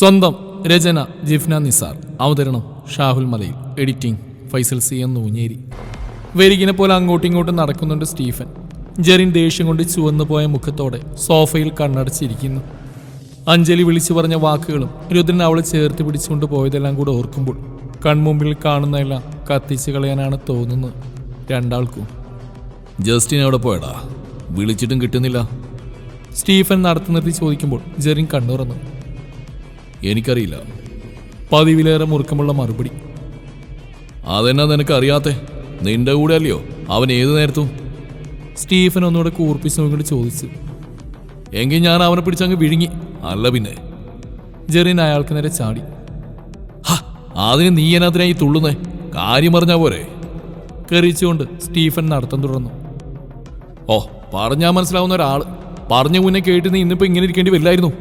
സ്വന്തം രചന ജിഫ്ന നിസാർ. അവതരണം Shahul Malayil. Editing Faisal C N Noonjeri. വെരികിനെ പോലെ അങ്ങോട്ടും ഇങ്ങോട്ടും നടക്കുന്നുണ്ട് സ്റ്റീഫൻ. ജെറിൻ ദേഷ്യം കൊണ്ട് ചുവന്നു പോയ മുഖത്തോടെ സോഫയിൽ കണ്ണടച്ചിരിക്കുന്നു. അഞ്ജലി വിളിച്ചു പറഞ്ഞ വാക്കുകളും രുദ്രൻ അവളെ ചേർത്ത് പിടിച്ചുകൊണ്ട് പോയതെല്ലാം കൂടെ ഓർക്കുമ്പോൾ കൺമുമ്പിൽ കാണുന്നതെല്ലാം കത്തിച്ചു കളയാനാണ് തോന്നുന്നത് രണ്ടാൾക്കും. ജസ്റ്റിൻ എവിടെ പോയടാ? വിളിച്ചിട്ടും കിട്ടുന്നില്ല. സ്റ്റീഫൻ നടത്തു നിർത്തി ചോദിക്കുമ്പോൾ ജെറിൻ കണ്ണുറന്നു. എനിക്കറിയില്ല. പതിവിലേറെ മുറുക്കമുള്ള മറുപടി. അതെന്നാ നിനക്ക് അറിയാത്തെ നിന്റെ കൂടെ അല്ലയോ അവൻ ഏത് നേരത്തും? സ്റ്റീഫൻ ഒന്നുകൂടെ കൂർപ്പിച്ച് നോക്കിയിട്ട് ചോദിച്ചു. എങ്കിൽ ഞാൻ അവനെ പിടിച്ചങ്ങ് വിഴുങ്ങി. അല്ല പിന്നെ. ജെറിൻ അയാൾക്ക് നേരെ ചാടി. അതിന് നീ എന്നാത്തിനായി തുള്ളുന്നേ? കാര്യം പറഞ്ഞാ പോരെ? കെറിച്ചുകൊണ്ട് സ്റ്റീഫൻ നടത്തം തുടർന്നു. ഓ പറഞ്ഞാ മനസ്സിലാവുന്ന ഒരാൾ പറഞ്ഞ മുന്നേ കേട്ട് നീ ഇന്നിപ്പോ ഇങ്ങനെ ഇരിക്കേണ്ടി വരില്ലായിരുന്നു.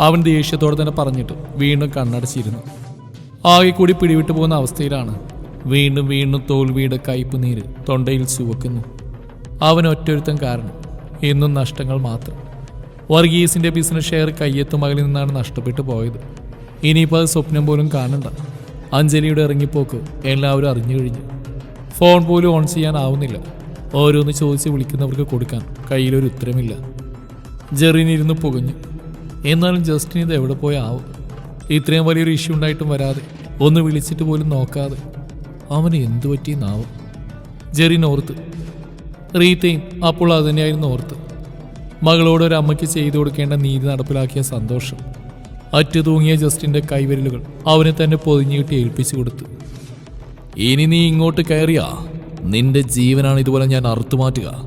അവൻ ദേഷ്യത്തോടെ തന്നെ പറഞ്ഞിട്ട് വീണ്ടും കണ്ണടച്ചിരുന്നു. ആകെ കൂടി പിടിവിട്ടു പോകുന്ന അവസ്ഥയിലാണ് വീണ്ടും വീണ്ടും തോൽവിയുടെ കയ്പ് നീര് തൊണ്ടയിൽ ചുവക്കുന്നു. അവൻ ഒറ്റൊരുത്തം കാരണം എന്നും നഷ്ടങ്ങൾ മാത്രം. വർഗീസിന്റെ ബിസിനസ് ഷെയർ കയ്യെത്തും മകളിൽ നിന്നാണ് നഷ്ടപ്പെട്ടു പോയത്. ഇനിയിപ്പോൾ അത് സ്വപ്നം പോലും കാണണ്ട. അഞ്ജലിയുടെ ഇറങ്ങിപ്പോക്ക് എല്ലാവരും അറിഞ്ഞു കഴിഞ്ഞു. ഫോൺ പോലും ഓൺ ചെയ്യാനാവുന്നില്ല. ഓരോന്ന് ചോദിച്ച് വിളിക്കുന്നവർക്ക് കൊടുക്കാൻ കയ്യിലൊരു ഉത്തരമില്ല. ജെറിനിരുന്ന് പുകഞ്ഞു. എന്നാലും ജസ്റ്റിൻ ഇത് എവിടെ പോയാവും ഇത്രയും വലിയൊരു ഇഷ്യൂ ഉണ്ടായിട്ടും വരാതെ. ഒന്ന് വിളിച്ചിട്ട് പോലും നോക്കാതെ. അവന് എന്തു പറ്റിയെന്നാവും? ജെറിൻ ഓർത്ത് റീത്തയും അപ്പോൾ അത് തന്നെയായിരുന്നു ഓർത്ത്. മകളോട് ഒരു അമ്മയ്ക്ക് ചെയ്തു കൊടുക്കേണ്ട നീതി നടപ്പിലാക്കിയ സന്തോഷം. അറ്റു തൂങ്ങിയ ജസ്റ്റിന്റെ കൈവിരലുകൾ അവനെ തന്നെ പൊതിഞ്ഞിട്ട് ഏൽപ്പിച്ചു കൊടുത്തു. ഇനി നീ ഇങ്ങോട്ട് കയറിയാ നിന്റെ ജീവനാണ് ഇതുപോലെ ഞാൻ അറുത്തുമാറ്റുക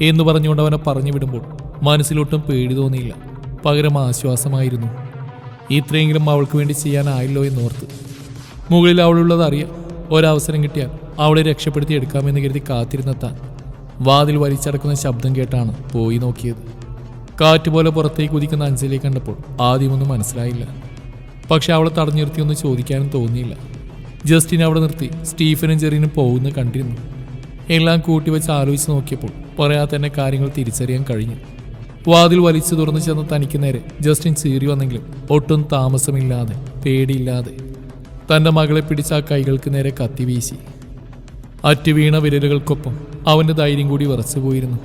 എന്ന് പറഞ്ഞുകൊണ്ട് അവനെ പറഞ്ഞു വിടുമ്പോൾ മനസ്സിലൊട്ടും പേടി തോന്നിയില്ല. പകരം ആശ്വാസമായിരുന്നു. ഇത്രയെങ്കിലും അവൾക്ക് വേണ്ടി ചെയ്യാനായല്ലോ എന്നോർത്ത്. മുകളിൽ അവളുള്ളത് അറിയാം. ഒരവസരം കിട്ടിയാൽ അവളെ രക്ഷപ്പെടുത്തി എടുക്കാമെന്ന് കരുതി കാത്തിരുന്ന താൻ. വാതിൽ വലിച്ചടക്കുന്ന ശബ്ദം കേട്ടാണ് പോയി നോക്കിയത്. കാറ്റ് പോലെ പുറത്തേക്ക് കുതിക്കുന്ന അഞ്ജലിയെ കണ്ടപ്പോൾ ആദ്യമൊന്നും മനസ്സിലായില്ല. പക്ഷെ അവളെ തടഞ്ഞു നിർത്തിയൊന്നും ചോദിക്കാനും തോന്നിയില്ല. ജസ്റ്റിനെ അവിടെ നിർത്തി സ്റ്റീഫനും ചെറിയനും പോകുന്നു കണ്ടിരുന്നു. എല്ലാം കൂട്ടിവെച്ച് ആലോചിച്ച് നോക്കിയപ്പോൾ പറയാതെ തന്നെ കാര്യങ്ങൾ തിരിച്ചറിയാൻ കഴിഞ്ഞു. വാതിൽ വലിച്ചു തുറന്നു ചെന്ന് തനിക്ക് നേരെ ജസ്റ്റിൻ ചീറി വന്നെങ്കിലും ഒട്ടും താമസമില്ലാതെ പേടിയില്ലാതെ തന്റെ മകളെ പിടിച്ച ആ കൈകൾക്ക് നേരെ കത്തി വീശി. അറ്റുവീണ വിരലുകൾക്കൊപ്പം അവന്റെ ധൈര്യം കൂടി വിറച്ചു പോയിരുന്നു.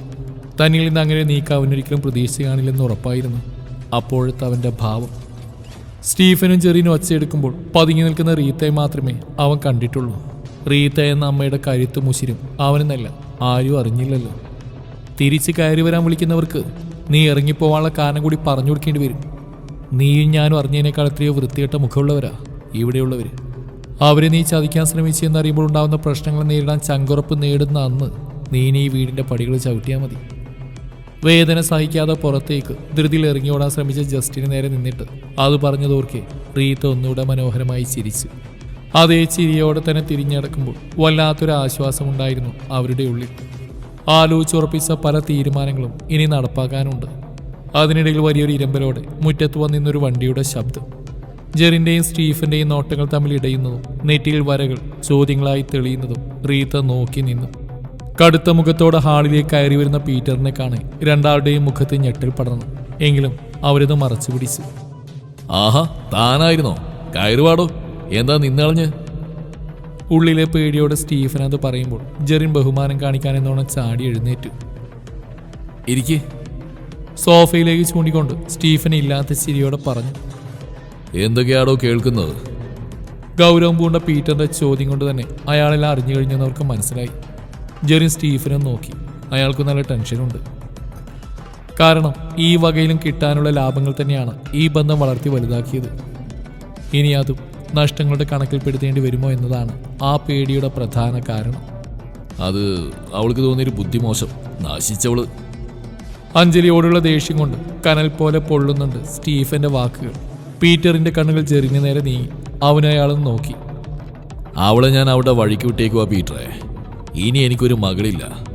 തന്നിൽ നിന്ന് അങ്ങനെ നീക്ക അവനൊരിക്കലും പ്രതീക്ഷ കാണില്ലെന്ന് ഉറപ്പായിരുന്നു. അപ്പോഴത്തെ അവന്റെ ഭാവം. സ്റ്റീഫനും ചെറിയനും ഒച്ചയെടുക്കുമ്പോൾ പതുങ്ങി നിൽക്കുന്ന റീത്തയെ മാത്രമേ അവൻ കണ്ടിട്ടുള്ളൂ. റീത്ത എന്ന അമ്മയുടെ കരുത്തു മുശിരും അവനെന്നല്ല ആരും അറിഞ്ഞില്ലല്ലോ. തിരിച്ച് കയറി വരാൻ വിളിക്കുന്നവർക്ക് നീ ഇറങ്ങിപ്പോവാനുള്ള കാരണം കൂടി പറഞ്ഞു കൊടുക്കേണ്ടി വരും. നീയും ഞാനും അറിഞ്ഞതിനേക്കാൾ എത്രയോ വൃത്തികെട്ട മുഖമുള്ളവരാ ഇവിടെയുള്ളവർ അവരെ നീ ചതിക്കാൻ ശ്രമിച്ചു എന്നറിയുമ്പോൾ ഉണ്ടാകുന്ന പ്രശ്നങ്ങൾ നേരിടാൻ ചങ്കുറപ്പ് നേടുന്ന അന്ന് നീ നീ ഈ വീടിന്റെ പടികൾ ചവിട്ടിയാൽ മതി. വേദന സഹിക്കാതെ പുറത്തേക്ക് ധൃതിയിൽ ഇറങ്ങി ഓടാൻ ശ്രമിച്ച ജസ്റ്റിന് നേരെ നിന്നിട്ട് അത് പറഞ്ഞതോർക്കെ റീത്ത ഒന്നുകൂടെ മനോഹരമായി ചിരിച്ചു. അതേ ചിരിയോടെ തന്നെ തിരിഞ്ഞടക്കുമ്പോൾ വല്ലാത്തൊരു ആശ്വാസമുണ്ടായിരുന്നു അവരുടെ ഉള്ളിൽ. ആലോചിച്ചുറപ്പിച്ച പല തീരുമാനങ്ങളും ഇനി നടപ്പാക്കാനുണ്ട്. അതിനിടയിൽ വലിയൊരു ഇരമ്പലോടെ മുറ്റത്ത് വന്നിരുന്നൊരു വണ്ടിയുടെ ശബ്ദം. ജെറിന്റെയും സ്റ്റീഫന്റെയും നോട്ടങ്ങൾ തമ്മിൽ ഇടയുന്നതും നെറ്റിയിൽ വരകൾ ചോദ്യങ്ങളായി തെളിയുന്നതും റീത്ത നോക്കി നിന്നു. കടുത്ത മുഖത്തോടെ ഹാളിലേക്ക് കയറി വരുന്ന പീറ്ററിനെ കാണെ രണ്ടാളുടെയും മുഖത്ത് ഞെട്ടിൽ പടർന്നു. എങ്കിലും അവരിത് മറച്ചു പിടിച്ചു ആഹാ താനായിരുന്നോ? കയറുവാടോ എന്താ നിന്നളഞ്ഞ്? ഉള്ളിലെ പേടിയോടെ സ്റ്റീഫൻ അത് പറയുമ്പോൾ ജെറിൻ ബഹുമാനം കാണിക്കാൻ എന്നോണം ചാടി എഴുന്നേറ്റു. ഇരിക്ക്. സോഫയിലേക്ക് ചൂണ്ടിക്കൊണ്ട് സ്റ്റീഫൻ ഇല്ലാത്ത ചിരിയോടെ പറഞ്ഞു. എന്തൊക്കെയാണോ കേൾക്കുന്നത്? ഗൗരവം പൂണ്ട പീറ്ററിന്റെ ചോദ്യം കൊണ്ട് തന്നെ അയാളെല്ലാം അറിഞ്ഞു കഴിഞ്ഞെന്നവർക്ക് മനസ്സിലായി. ജെറിൻ സ്റ്റീഫനെ നോക്കി. അയാൾക്ക് നല്ല ടെൻഷനുണ്ട് കാരണം ഈ വകയിലും കിട്ടാനുള്ള ലാഭങ്ങൾ തന്നെയാണ് ഈ ബന്ധം വളർത്തി വലുതാക്കിയത്. ഇനി അതും നഷ്ടങ്ങളുടെ കണക്കിൽപ്പെടുത്തേണ്ടി വരുമോ എന്നതാണ് ആ പേടിയുടെ പ്രധാന കാരണം. അത് അവൾക്ക് തോന്നിയൊരു ബുദ്ധിമോശം നാശിച്ചവൾ. അഞ്ജലിയോടുള്ള ദേഷ്യം കൊണ്ട് കനൽ പോലെ പൊള്ളുന്നുണ്ട് സ്റ്റീഫന്റെ വാക്കുകൾ. പീറ്ററിന്റെ കണ്ണുകൾ ചെറിഞ്ഞ നേരെ നീങ്ങി. അവനയാളും നോക്കി. അവളെ ഞാൻ അവിടെ വഴിക്ക് വിട്ടേക്കുവാ പീറ്ററെ. ഇനി എനിക്കൊരു മകളില്ല.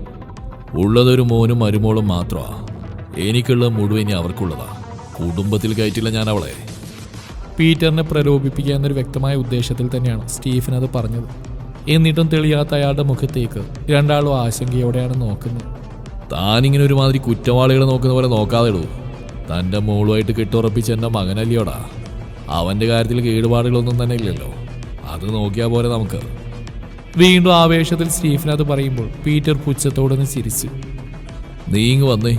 ഉള്ളതൊരു മോനും മരുമോളും മാത്രമാ. എനിക്കുള്ള മുഴുവൻ ഇനി അവർക്കുള്ളതാ. കുടുംബത്തിൽ കയറ്റില്ല ഞാൻ അവളെ. പീറ്ററിനെ പ്രലോഭിപ്പിക്കുക എന്നൊരു വ്യക്തമായ ഉദ്ദേശത്തിൽ തന്നെയാണ് സ്റ്റീഫൻ അത് പറഞ്ഞത്. എന്നിട്ടും തെളിയാത്ത അയാളുടെ മുഖത്തേക്ക് രണ്ടാളും ആശങ്കയോടെയാണ് നോക്കുന്നത്. താനിങ്ങനെ ഒരുമാതിരി കുറ്റവാളികളെ നോക്കുന്ന പോലെ നോക്കാതെ ഇടൂ തന്റെ മോളുമായിട്ട് കെട്ടുറപ്പിച്ച എന്റെ മകനല്ലയോടാ അവന്റെ കാര്യത്തിൽ കേടുപാടുകളൊന്നും തന്നെ ഇല്ലല്ലോ. അത് നോക്കിയാൽ പോലെ നമുക്ക്. വീണ്ടും ആവേശത്തിൽ സ്റ്റീഫൻ അത് പറയുമ്പോൾ പീറ്റർ പുച്ഛത്തോടൊന്ന് ചിരിച്ചു. നീങ്ങ് വന്നേ.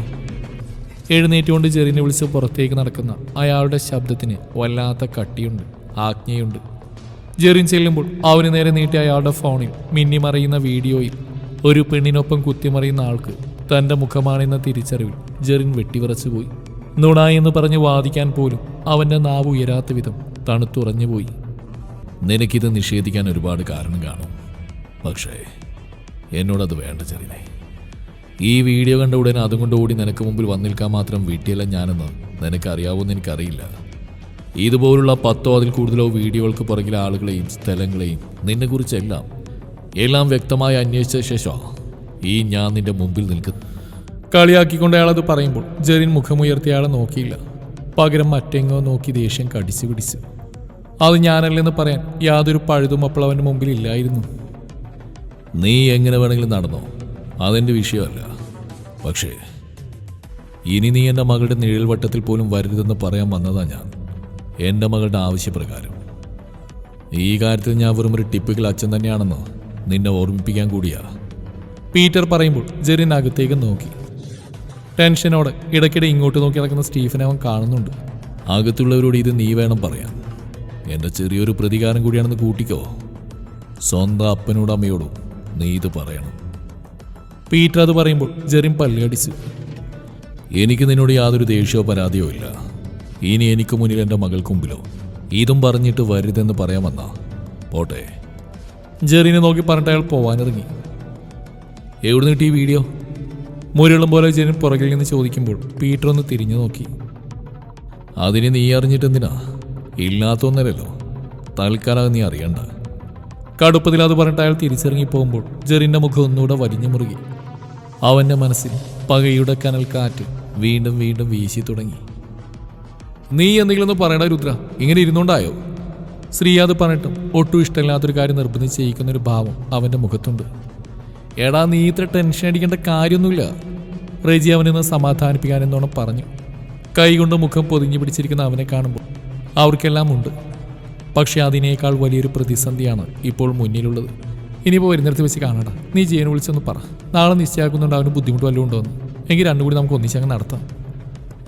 എഴുന്നേറ്റുകൊണ്ട് ജെറിനെ വിളിച്ച് പുറത്തേക്ക് നടക്കുന്ന അയാളുടെ ശബ്ദത്തിന് വല്ലാത്ത കട്ടിയുണ്ട് ആജ്ഞയുണ്ട്. ജെറിൻ ചെല്ലുമ്പോൾ അവന് നേരെ നീട്ടിയ അയാളുടെ ഫോണിൽ മിന്നിമറിയുന്ന വീഡിയോയിൽ ഒരു പെണ്ണിനൊപ്പം കുത്തിമറിയുന്ന ആൾക്ക് തന്റെ മുഖമാണെന്ന തിരിച്ചറിവിൽ ജെറിൻ വെട്ടിവിറച്ചുപോയി. നുണ എന്ന് പറഞ്ഞ് വാദിക്കാൻ പോലും അവന്റെ നാവ് ഉയരാത്ത വിധം തണുത്തുറഞ്ഞുപോയി. നിനക്കിത് നിഷേധിക്കാൻ ഒരുപാട് കാരണം കാണും. പക്ഷേ എന്നോടത് വേണ്ട ചെറിനെ ഈ വീഡിയോ കണ്ട ഉടനെ അതുകൊണ്ട് ഓടി നിനക്ക് മുമ്പിൽ വന്നിൽക്കാൻ മാത്രം വീട്ടിയല്ല ഞാനെന്ന് നിനക്കറിയാവുമെന്ന് എനിക്കറിയില്ല. ഇതുപോലുള്ള പത്തോ അതിൽ കൂടുതലോ വീഡിയോകൾക്ക് പുറകിലെ ആളുകളെയും സ്ഥലങ്ങളെയും നിന്നെക്കുറിച്ചെല്ലാം എല്ലാം വ്യക്തമായി അന്വേഷിച്ച ശേഷം ഈ ഞാൻ നിന്റെ മുമ്പിൽ നിൽക്കുന്നു കളിയാക്കിക്കൊണ്ട് അയാളത് അത് പറയുമ്പോൾ ജെറിൻ മുഖമുയർത്തി അയാളെ നോക്കിയില്ല. പകരം മറ്റെങ്ങോ നോക്കി ദേഷ്യം കടിച്ചു പിടിച്ചു. അത് ഞാനല്ലെന്ന് പറയാൻ യാതൊരു പഴുതും അപ്പോൾ അവന്റെ മുമ്പിൽ ഇല്ലായിരുന്നു. നീ എങ്ങനെ വേണമെങ്കിലും നടന്നോ? അതെന്റെ വിഷയമല്ല. പക്ഷേ ഇനി നീ എന്റെ മകളുടെ നിഴൽവട്ടത്തിൽ പോലും വരരുതെന്ന് പറയാൻ വന്നതാ ഞാൻ. എന്റെ മകളുടെ ആവശ്യപ്രകാരം. ഈ കാര്യത്തിൽ ഞാൻ വെറും ഒരു ടിപ്പിക്കൽ അച്ഛൻ തന്നെയാണെന്ന് നിന്നെ ഓർമ്മിപ്പിക്കാൻ കൂടിയാ. പീറ്റർ പറയുമ്പോൾ ജെറിൻ അകത്തേക്ക് നോക്കി. ടെൻഷനോട് ഇടയ്ക്കിടെ ഇങ്ങോട്ട് നോക്കി നടക്കുന്ന സ്റ്റീഫനെ അവൻ കാണുന്നുണ്ട്. അകത്തുള്ളവരോട് ഇത് നീ വേണം പറയാൻ. എന്റെ ചെറിയൊരു പ്രതികാരം കൂടിയാണെന്ന് കൂട്ടിക്കോ. സ്വന്തം അപ്പനോടും അമ്മയോടും നീ ഇത് പറയണം. പീറ്റർ അത് പറയുമ്പോൾ ജെറിൻ പല്ലുകടിച്ചു എനിക്ക് നിന്നോട് യാതൊരു ദേഷ്യമോ പരാതിയോ ഇല്ല. ഇനി എനിക്ക് മുന്നിൽ എന്റെ മകൾക്ക് മുമ്പിലോ ഇതും പറഞ്ഞിട്ട് വരുതെന്ന് പറയാൻ വന്നാ. പോട്ടെ. ജെറിനെ നോക്കി പറഞ്ഞിട്ട് അയാൾ പോവാനിറങ്ങി. എവിടെ നിട്ടി വീഡിയോ? മുരളും പോലെ ജെറിൻ പുറകിൽ നിന്ന് ചോദിക്കുമ്പോൾ പീറ്റർ ഒന്ന് തിരിഞ്ഞു നോക്കി. അതിന് നീ അറിഞ്ഞിട്ട് എന്തിനാ? ഇല്ലാത്തൊന്നരല്ലോ തൽക്കാലം നീ അറിയണ്ട. കടുപ്പത്തിൽ അത് പറഞ്ഞിട്ട് അയാൾ തിരിച്ചിറങ്ങി പോകുമ്പോൾ ജെറിന്റെ മുഖം ഒന്നുകൂടെ വലിഞ്ഞു മുറുകി. അവന്റെ മനസ്സിൽ പകയുടെ കനൽ കാറ്റ് വീണ്ടും വീണ്ടും വീശി തുടങ്ങി. നീ എന്തെങ്കിലും ഒന്ന് പറയണ രുദ്ര? ഇങ്ങനെ ഇരുന്നോണ്ടായോ? സ്ത്രീ അത് പറഞ്ഞിട്ടും ഒട്ടും ഇഷ്ടമില്ലാത്തൊരു കാര്യം നിർബന്ധിച്ച് ചെയ്യിക്കുന്ന ഒരു ഭാവം അവന്റെ മുഖത്തുണ്ട്. എടാ നീ ഇത്ര ടെൻഷൻ അടിക്കേണ്ട കാര്യമൊന്നുമില്ല റെജി സമാധാനിപ്പിക്കാൻ എന്നോണം പറഞ്ഞു. കൈകൊണ്ട് മുഖം പൊതിഞ്ഞു പിടിച്ചിരിക്കുന്ന അവനെ കാണുമ്പോൾ അവർക്കെല്ലാം ഉണ്ട്. പക്ഷെ അതിനേക്കാൾ വലിയൊരു പ്രതിസന്ധിയാണ് ഇപ്പോൾ മുന്നിലുള്ളത്. ഇനിയിപ്പോൾ വരുന്നിടത്ത് വെച്ച് കാണണ്ട. നീ ജീവനെ വിളിച്ചൊന്ന് പറ. നാളെ നിശ്ചയാക്കുന്നുണ്ട് അവന് ബുദ്ധിമുട്ട് വല്ലതും ഉണ്ടോ എന്ന് എങ്കിൽ രണ്ടും കൂടി നമുക്ക് ഒന്നിച്ചങ്ങ് നടത്താം.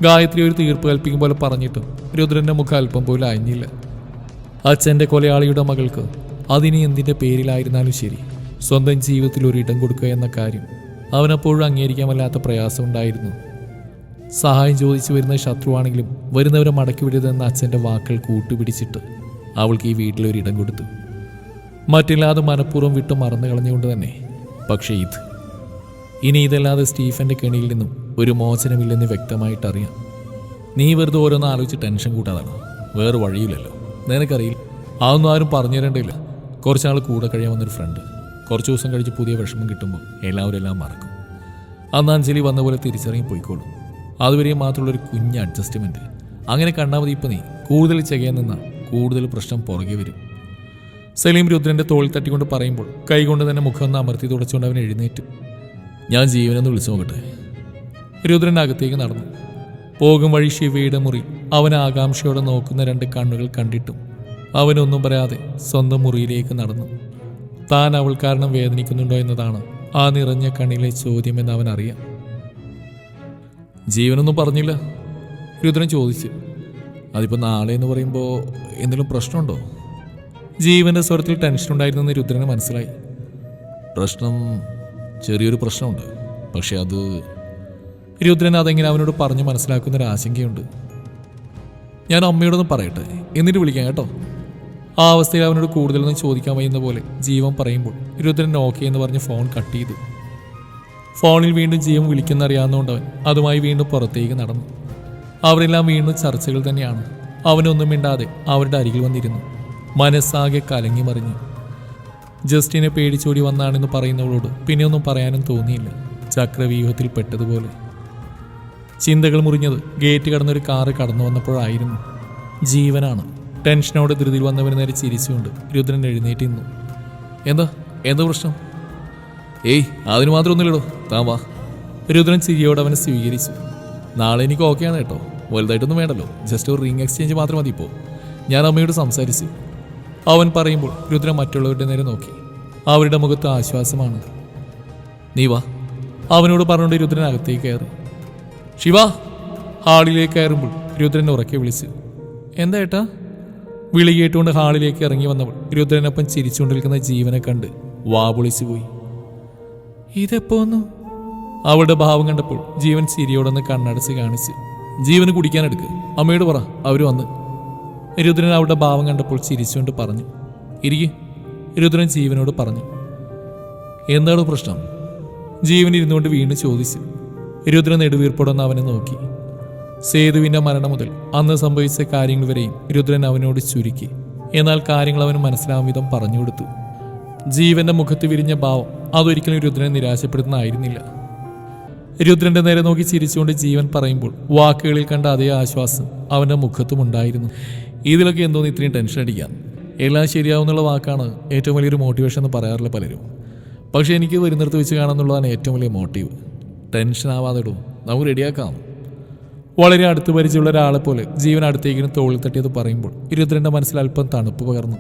ഗായത്രി ഒരു തീർപ്പ് കൽപ്പിക്കും പോലെ പറഞ്ഞിട്ടും രുദ്രന്റെ മുഖം അല്പം പോലും അയഞ്ഞില്ല. അച്ഛന്റെ കൊലയാളിയുടെ മകൾക്ക് അതിനി എന്തിന്റെ പേരിലായിരുന്നാലും ശരി. സ്വന്തം ജീവിതത്തിൽ ഒരു ഇടം കൊടുക്കുക എന്ന കാര്യം അവനപ്പോഴും അംഗീകരിക്കാൻ വല്ലാത്ത പ്രയാസമുണ്ടായിരുന്നു സഹായം ചോദിച്ചു വരുന്ന ശത്രുവാണെങ്കിലും വരുന്നവരെ മടക്കി വിടരുതെന്ന അച്ഛന്റെ വാക്കുകൾ കൂട്ടുപിടിച്ചിട്ട് അവൾക്ക് ഈ വീട്ടിലൊരിടം കൊടുത്തു. മറ്റില്ലാതെ മനഃപൂർവം വിട്ടു മറന്നു കളഞ്ഞുകൊണ്ട് തന്നെ. പക്ഷേ ഇത് ഇനി ഇതല്ലാതെ സ്റ്റീഫന്റെ കെണിയിൽ നിന്നും ഒരു മോചനമില്ലെന്ന് വ്യക്തമായിട്ട് അറിയാം നീ വെറുതെ ഓരോന്ന് ആലോചിച്ച് ടെൻഷൻ കൂട്ടാതാണ്. വേറെ വഴിയില്ലല്ലോ. നിനക്കറിയില്ല. അതൊന്നും ആരും പറഞ്ഞു തരേണ്ടില്ല കുറച്ചാൾ കൂടെ കഴിയാൻ വന്നൊരു ഫ്രണ്ട് കുറച്ച് ദിവസം കഴിച്ച് പുതിയ വിഷമം കിട്ടുമ്പോൾ എല്ലാവരും എല്ലാം മറക്കും. അന്ന് അഞ്ജലി വന്ന പോലെ തിരിച്ചറിഞ്ഞ് പോയിക്കോളും. അതുവരെയും മാത്രമുള്ളൊരു കുഞ്ഞ് അഡ്ജസ്റ്റ്മെന്റ് അങ്ങനെ കണ്ടാൽ മതി ഇപ്പം നീ. കൂടുതൽ ചെയ്യാൻ നിന്നാൽ കൂടുതൽ പ്രശ്നം പുറകെ വരും. സലീം രുദ്രന്റെ തോളിൽ തട്ടിക്കൊണ്ട് പറയുമ്പോൾ കൈകൊണ്ട് തന്നെ മുഖം അമർത്തി തുടച്ചുകൊണ്ട് അവൻ എഴുന്നേറ്റു. ഞാൻ ജീവനെന്ന് വിളിച്ചു നോക്കട്ടെ. രുദ്രൻ അകത്തേക്ക് നടന്നു. പോകും വഴി ശിവയുടെ മുറി അവൻ ആകാംക്ഷയോടെ നോക്കുന്ന രണ്ട് കണ്ണുകൾ കണ്ടിട്ടും അവനൊന്നും പറയാതെ സ്വന്തം മുറിയിലേക്ക് നടന്നു. താൻ അവൾ കാരണം വേദനിക്കുന്നുണ്ടോ എന്നതാണ് ആ നിറഞ്ഞ കണ്ണിലെ ചോദ്യമെന്ന് അവൻ അറിയാം. ജീവനൊന്നും പറഞ്ഞില്ല? രുദ്രൻ ചോദിച്ചു. അതിപ്പോൾ നാളെ എന്ന് പറയുമ്പോൾ എന്തെങ്കിലും പ്രശ്നമുണ്ടോ? ജീവന്റെ സ്വരത്തിൽ ടെൻഷൻ ഉണ്ടായിരുന്നെന്ന് രുദ്രന് മനസ്സിലായി. പ്രശ്നം ചെറിയൊരു പ്രശ്നമുണ്ട്. പക്ഷെ അത് രുദ്രൻ അതെങ്ങനെ അവനോട് പറഞ്ഞ് മനസ്സിലാക്കുന്ന ഒരു ആശങ്കയുണ്ട്. ഞാൻ അമ്മയോടൊന്ന് പറയട്ടെ. എന്നിട്ട് വിളിക്കാം കേട്ടോ. ആ അവസ്ഥയിൽ അവനോട് കൂടുതലൊന്നും ചോദിക്കാൻ വയ്യുന്ന പോലെ ജീവൻ പറയുമ്പോൾ രുദ്രൻ ഓക്കെ എന്ന് പറഞ്ഞ് ഫോൺ കട്ട് ചെയ്തു. ഫോണിൽ വീണ്ടും ജീവൻ വിളിക്കുന്നറിയാവുന്നതുകൊണ്ട് അവൻ അതുമായി വീണ്ടും പുറത്തേക്ക് നടന്നു. അവരെല്ലാം വീണ്ടും ചർച്ചകൾ തന്നെയാണ്. അവനൊന്നും മിണ്ടാതെ അവരുടെ അരികിൽ വന്നിരുന്നു. മനസ്സാകെ കലങ്ങിമറിഞ്ഞു ജസ്റ്റിനെ പേടിച്ചോടി വന്നാണെന്ന് പറയുന്നവളോട് പിന്നെ ഒന്നും പറയാനും തോന്നിയില്ല. ചക്രവ്യൂഹത്തിൽ പെട്ടതുപോലെ. ചിന്തകൾ മുറിഞ്ഞത് ഗേറ്റ് കടന്നൊരു കാറ് കടന്നു വന്നപ്പോഴായിരുന്നു. ജീവനാണ്. ടെൻഷനോടെ ധൃതിയിൽ വന്നവന് നേരെ ചിരിച്ചുകൊണ്ട് രുദ്രൻ എഴുന്നേറ്റ് നിന്നു. എന്താ? എന്താ പ്രശ്നം? ഏയ് അതിന് മാത്രമൊന്നുമില്ലടോ. താൻ വാ. രുദ്രൻ ചിരിയോട് അവനെ സ്വീകരിച്ചു. നാളെ എനിക്ക് ഓക്കെയാണ് കേട്ടോ. വലുതായിട്ടൊന്നും വേണ്ടല്ലോ. ജസ്റ്റ് ഒരു റിംഗ് എക്സ്ചേഞ്ച് മാത്രം മതി ഇപ്പോൾ ഞാൻ അമ്മയോട് സംസാരിച്ചു. അവൻ പറയുമ്പോൾ രുദ്ര മറ്റുള്ളവരുടെ നേരെ നോക്കി. അവരുടെ മുഖത്ത് ആശ്വാസമാണ് നീ വാ. അവനോട് പറഞ്ഞുകൊണ്ട് രുദ്രൻ അകത്തേക്ക് കയറി. ശിവ ഹാളിലേക്ക് കയറുമ്പോൾ രുദ്രൻ ഉറക്കെ വിളിച്ചു എന്താ ഏട്ടാ? വിളി കേട്ടുകൊണ്ട് ഹാളിലേക്ക് ഇറങ്ങി വന്നവൾ രുദ്രനൊപ്പം ചിരിച്ചുകൊണ്ടിരിക്കുന്ന ജീവനെ കണ്ട് വാ പൊളിച്ചു പോയി. ഇതെപ്പോ വന്നു? അവളുടെ ഭാവം കണ്ടപ്പോൾ ജീവൻ ചിരിയോടൊന്ന് കണ്ണടച്ച് കാണിച്ചു ജീവന് കുടിക്കാനെടുക്ക് അമ്മയോട് പറ അവർ വന്ന്. രുദ്രൻ അവളുടെ ഭാവം കണ്ടപ്പോൾ ചിരിച്ചുകൊണ്ട് പറഞ്ഞു ഇരിക്കെ. രുദ്രൻ ജീവനോട് പറഞ്ഞു എന്താണ് പ്രശ്നം? ജീവൻ ഇരുന്നുകൊണ്ട് വീണ്ടും ചോദിച്ചു. രുദ്രൻ നെടുവീർപ്പോടൊന്ന് അവനെ നോക്കി. സേതുവിന്റെ മരണം മുതൽ അന്ന് സംഭവിച്ച കാര്യങ്ങൾ വരെയും രുദ്രൻ അവനോട് ചുരുക്കി. എന്നാൽ കാര്യങ്ങൾ അവന് മനസ്സിലാവും വിധം പറഞ്ഞു കൊടുത്തു. ജീവന്റെ മുഖത്ത് വിരിഞ്ഞ ഭാവം അതൊരിക്കലും രുദ്രനെ നിരാശപ്പെടുത്തുന്നതായിരുന്നില്ല. രുദ്രന്റെ നേരെ നോക്കി ചിരിച്ചുകൊണ്ട് ജീവൻ പറയുമ്പോൾ വാക്കുകളിൽ കണ്ട അതേ ആശ്വാസം അവന്റെ മുഖത്തും ഉണ്ടായിരുന്നു ഇതിലൊക്കെ എന്തോന്ന് ഇത്രയും ടെൻഷൻ അടിക്കാൻ എല്ലാം ശരിയാവുന്നുള്ള വാക്കാണ് ഏറ്റവും വലിയൊരു മോട്ടിവേഷൻ എന്ന് പറയാറില്ല പലരും. പക്ഷെ എനിക്ക് വരുന്നിടത്ത് വെച്ച് കാണാമെന്നുള്ളതാണ് ഏറ്റവും വലിയ മോട്ടീവ് ടെൻഷൻ ആവാതെ ഇടും നമുക്ക് റെഡിയാക്കാം വളരെ അടുത്ത് പരിചയമുള്ള ഒരാളെ പോലെ ജീവൻ അടുത്തേക്കിന് തോളിൽ തട്ടിയത് പറയുമ്പോൾ ഇരുപത്തിരണ്ട് മനസ്സിൽ അല്പം തണുപ്പ് പകർന്നു.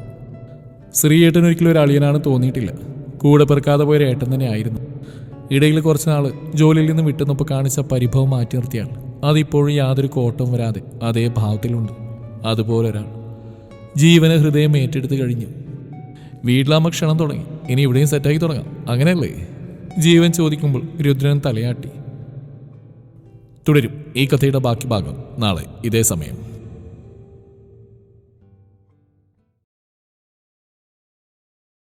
ശ്രീയേട്ടൻ ഒരിക്കലും ഒരു അളിയനാണ് തോന്നിയിട്ടില്ല. കൂടെ പെറുക്കാതെ പോയ ഏട്ടൻ തന്നെ ആയിരുന്നു. ഇടയിൽ കുറച്ച് നാൾ ജോലിയിൽ നിന്ന് വിട്ടുനിന്നപ്പോൾ കാണിച്ച പരിഭവം മാറ്റി നിർത്തിയാണ്. അതിപ്പോഴും യാതൊരു കോട്ടവും വരാതെ അതേ ഭാവത്തിലുണ്ട്. അതുപോലെ ഒരാൾ ജീവന് ഹൃദയം ഏറ്റെടുത്ത് കഴിഞ്ഞു. വീട്ടിലാകുമ്പോൾ ക്ഷണം തുടങ്ങി. ഇനി ഇവിടെയും സെറ്റാക്കി തുടങ്ങാം. അങ്ങനെയല്ലേ? ജീവൻ ചോദിക്കുമ്പോൾ രുദ്രൻ തലയാട്ടി. തുടരും. ഈ കഥയുടെ ബാക്കി ഭാഗം നാളെ ഇതേ സമയം.